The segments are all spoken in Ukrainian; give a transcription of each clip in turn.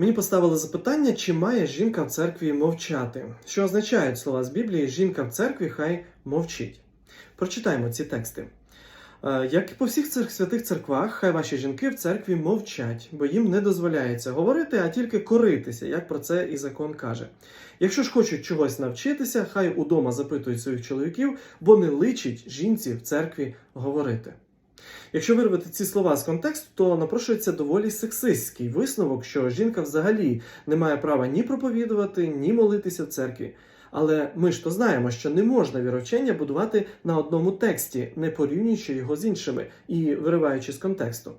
Мені поставили запитання, чи має жінка в церкві мовчати. Що означають слова з Біблії жінка в церкві хай мовчить. Прочитаємо ці тексти. Е, Як і по всіх цих святих церквах, хай ваші жінки в церкві мовчать, бо їм не дозволяється говорити, а тільки коритися, як про це і закон каже. Якщо ж хочуть чогось навчитися, хай удома запитують своїх чоловіків, бо не личить жінці в церкві говорити. Якщо вирвати ці слова з контексту, то напрошується доволі сексистський висновок, що жінка взагалі не має права ні проповідувати, ні молитися в церкві. Але ми ж то знаємо, що не можна віровчення будувати на одному тексті, не порівнюючи його з іншими і вириваючи з контексту.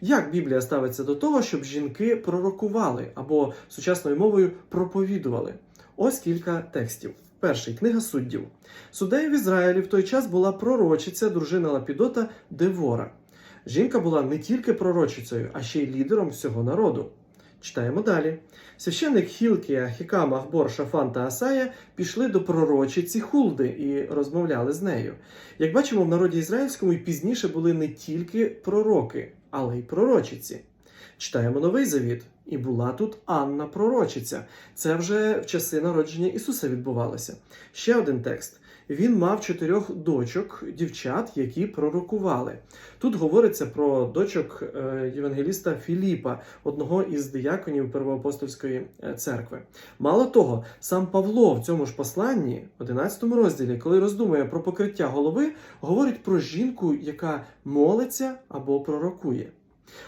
Як Біблія ставиться до того, щоб жінки пророкували або сучасною мовою проповідували? Ось кілька текстів. Перший книга суддів. Суддею в Ізраїлі в той час була пророчиця, дружина Лапідота Девора. Жінка була не тільки пророчицею, а ще й лідером всього народу. Читаємо далі. Священник Хілкія, Хікам, Ахбор, Шафан та Асая пішли до пророчиці Хулди і розмовляли з нею. Як бачимо, в народі ізраїльському і пізніше були не тільки пророки, але й пророчиці. Читаємо новий завіт. І була тут Анна пророчиця. Це вже в часи народження Ісуса відбувалося. Ще один текст. Він мав чотирьох дочок, дівчат, які пророкували. Тут говориться про дочок е, євангеліста Філіпа, одного із дияконів Первоапостольської е, церкви. Мало того, сам Павло в цьому ж посланні, 11 розділі, коли роздумує про покриття голови, говорить про жінку, яка молиться або пророкує.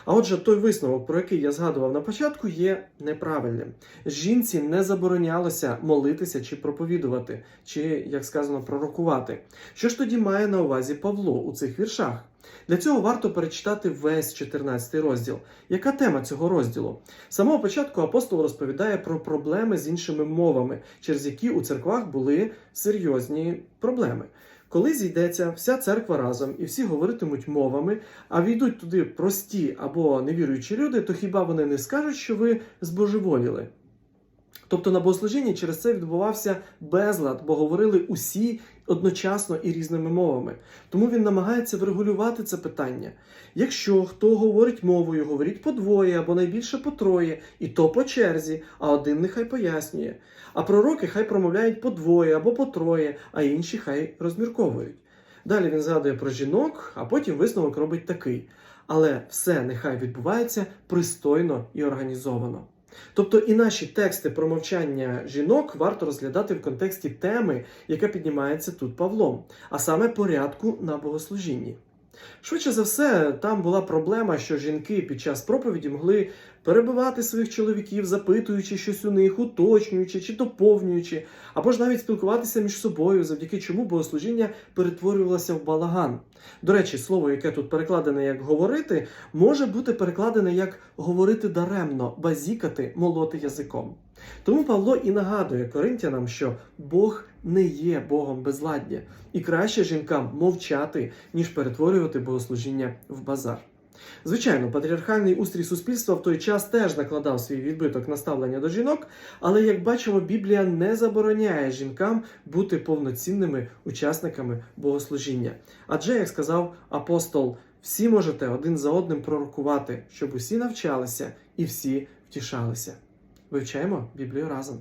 А отже, той висновок, про який я згадував на початку, є неправильним. Жінці не заборонялося молитися чи проповідувати, чи, як сказано, пророкувати. Що ж тоді має на увазі Павло у цих віршах? Для цього варто перечитати весь 14 розділ. Яка тема цього розділу? З самого початку апостол розповідає про проблеми з іншими мовами, через які у церквах були серйозні проблеми. Коли зійдеться вся церква разом і всі говоритимуть мовами, а війдуть туди прості або невіруючі люди, то хіба вони не скажуть, що ви збожеволіли? Тобто на богослужінні через це відбувався безлад, бо говорили усі одночасно і різними мовами. Тому він намагається врегулювати це питання. Якщо хто говорить мовою, говоріть по двоє або найбільше по троє, і то по черзі, а один нехай пояснює. А пророки хай промовляють по двоє або по троє, а інші хай розмірковують. Далі він згадує про жінок, а потім висновок робить такий. Але все нехай відбувається пристойно і організовано. Тобто і наші тексти про мовчання жінок варто розглядати в контексті теми, яка піднімається тут Павлом, а саме порядку на богослужінні. Швидше за все, там була проблема, що жінки під час проповіді могли перебивати своїх чоловіків, запитуючи щось у них, уточнюючи чи доповнюючи, або ж навіть спілкуватися між собою, завдяки чому богослужіння перетворювалося в балаган. До речі, слово, яке тут перекладене як говорити, може бути перекладене як говорити даремно, базікати, молоти язиком. Тому Павло і нагадує коринтянам, що Бог не є Богом безладдя, і краще жінкам мовчати, ніж перетворювати богослужіння в базар. Звичайно, патріархальний устрій суспільства в той час теж накладав свій відбиток на ставлення до жінок, але як бачимо, Біблія не забороняє жінкам бути повноцінними учасниками богослужіння. Адже, як сказав апостол, всі можете один за одним пророкувати, щоб усі навчалися і всі втішалися. Вивчаємо Біблію разом.